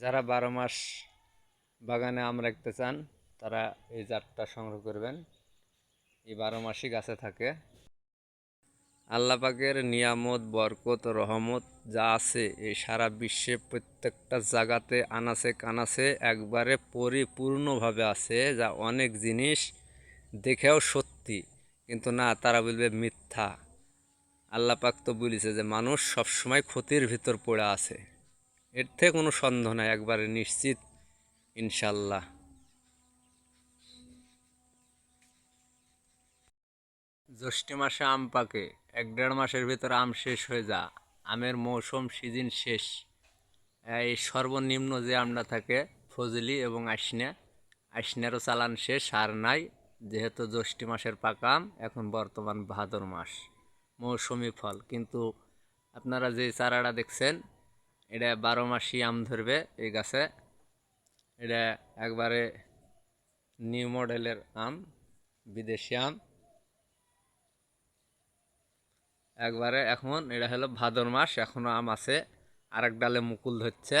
যারা বারো মাস বাগানে আম রাখতে চান, তারা এই জাতটা সংগ্রহ করবেন। এই বারো মাসই গাছে থাকে। আল্লাপাকের নিয়ামত, বরকত, রহমত যা আছে, এই সারা বিশ্বে প্রত্যেকটা জায়গাতে আনাসে কানাসে একবারে পরিপূর্ণভাবে আছে যা অনেক জিনিস দেখেও সত্যি। কিন্তু না, তারা বলবে মিথ্যা। আল্লাপাক তো বলিছে যে, মানুষ সবসময় ক্ষতির ভিতর পড়ে আছে। এর থেকে কোনো সন্দেহ নাই, একবারে নিশ্চিত, ইনশাল্লাহ। জ্যৈষ্ঠ মাসে আম পাকে, এক দেড় মাসের ভিতরে আম শেষ হয়ে যা, আমের মৌসুম সিজন শেষ। এই সর্বনিম্ন যে আমটা থাকে, ফজলি এবং আইসনা, আইসনারও চালান শেষ, আর নাই, যেহেতু জ্যৈষ্ঠ মাসের পাকা আম, এখন বর্তমান ভাদর মাস, মৌসুমি ফল। কিন্তু আপনারা যে চারাটা দেখছেন এটা বারো মাসই আম ধরবে এই গাছে। এটা একবারে নিউ মডেলের আম, বিদেশি আম। একবারে এখন এটা হলো ভাদর মাস এখনও আম আছে। আর এক ডালে মুকুল ধরছে।